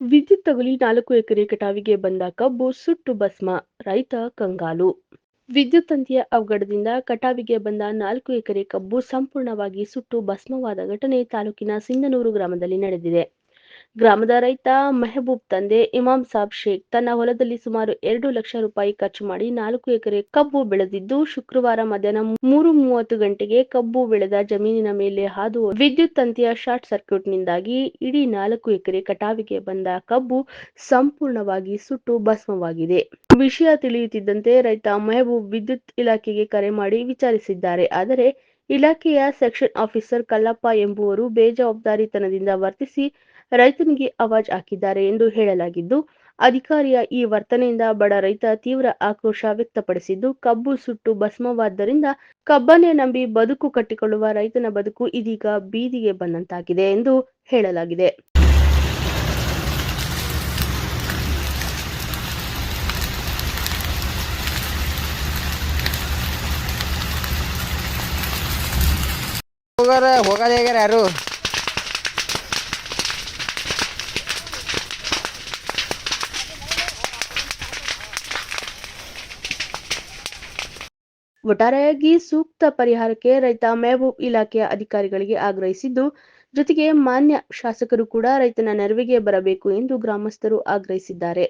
ವಿದ್ಯುತ್ ತಗುಲಿ ನಾಲ್ಕು ಎಕರೆ ಕಟಾವಿಗೆ ಬಂದ ಕಬ್ಬು ಸುಟ್ಟು ಭಸ್ಮ, ರೈತ ಕಂಗಾಲು. ವಿದ್ಯುತ್ ತಂತಿಯ ಅವಘಡದಿಂದ ಕಟಾವಿಗೆ ಬಂದ ನಾಲ್ಕು ಎಕರೆ ಕಬ್ಬು ಸಂಪೂರ್ಣವಾಗಿ ಸುಟ್ಟು ಭಸ್ಮವಾದ ಘಟನೆ ತಾಲೂಕಿನ ಸಿಂಧನೂರು ಗ್ರಾಮದಲ್ಲಿ ನಡೆದಿದೆ. ಗ್ರಾಮದ ರೈತ ಮೆಹಬೂಬ್ ತಂದೆ ಇಮಾಮ್ ಸಾಬ್ ಶೇಖ್ ತನ್ನ ಹೊಲದಲ್ಲಿ ಸುಮಾರು ಎರಡು ಲಕ್ಷ ರೂಪಾಯಿ ಖರ್ಚು ಮಾಡಿ ನಾಲ್ಕು ಎಕರೆ ಕಬ್ಬು ಬೆಳೆದಿದ್ದು, ಶುಕ್ರವಾರ ಮಧ್ಯಾಹ್ನ ಮೂರು ಮೂವತ್ತು ಗಂಟೆಗೆ ಕಬ್ಬು ಬೆಳೆದ ಜಮೀನಿನ ಮೇಲೆ ಹಾದು ವಿದ್ಯುತ್ ತಂತಿಯ ಶಾರ್ಟ್ ಸರ್ಕ್ಯೂಟ್ ನಿಂದಾಗಿ ಇಡೀ ನಾಲ್ಕು ಎಕರೆ ಕಟಾವಿಗೆ ಬಂದ ಕಬ್ಬು ಸಂಪೂರ್ಣವಾಗಿ ಸುಟ್ಟು ಭಸ್ಮವಾಗಿದೆ. ವಿಷಯ ತಿಳಿಯುತ್ತಿದ್ದಂತೆ ರೈತ ಮೆಹಬೂಬ್ ವಿದ್ಯುತ್ ಇಲಾಖೆಗೆ ಕರೆ ಮಾಡಿ ವಿಚಾರಿಸಿದ್ದಾರೆ. ಆದರೆ ಇಲಾಖೆಯ ಸೆಕ್ಷನ್ ಆಫೀಸರ್ ಕಲ್ಲಪ್ಪ ಎಂಬುವರು ಬೇಜವಾಬ್ದಾರಿತನದಿಂದ ವರ್ತಿಸಿ ರೈತನಿಗೆ ಅವಾಜ್ ಹಾಕಿದ್ದಾರೆ ಎಂದು ಹೇಳಲಾಗಿದ್ದು, ಅಧಿಕಾರಿಯ ಈ ವರ್ತನೆಯಿಂದ ಬಡ ರೈತ ತೀವ್ರ ಆಕ್ರೋಶ ವ್ಯಕ್ತಪಡಿಸಿದ್ದು, ಕಬ್ಬು ಸುಟ್ಟು ಭಸ್ಮವಾದ್ದರಿಂದ ಕಬ್ಬನ್ನೇ ನಂಬಿ ಬದುಕು ಕಟ್ಟಿಕೊಳ್ಳುವ ರೈತನ ಬದುಕು ಇದೀಗ ಬೀದಿಗೆ ಬಂದಂತಾಗಿದೆ ಎಂದು ಹೇಳಲಾಗಿದೆ. ಯಾರು? ಒಟ್ಟಾರೆಯಾಗಿ ಸೂಕ್ತ ಪರಿಹಾರಕ್ಕೆ ರೈತ ಮೆಹಬೂಬ್ ಇಲಾಖೆಯ ಅಧಿಕಾರಿಗಳಿಗೆ ಆಗ್ರಹಿಸಿದ್ದು, ಜೊತೆಗೆ ಮಾನ್ಯ ಶಾಸಕರು ಕೂಡ ರೈತನ ನೆರವಿಗೆ ಬರಬೇಕು ಎಂದು ಗ್ರಾಮಸ್ಥರು ಆಗ್ರಹಿಸಿದ್ದಾರೆ.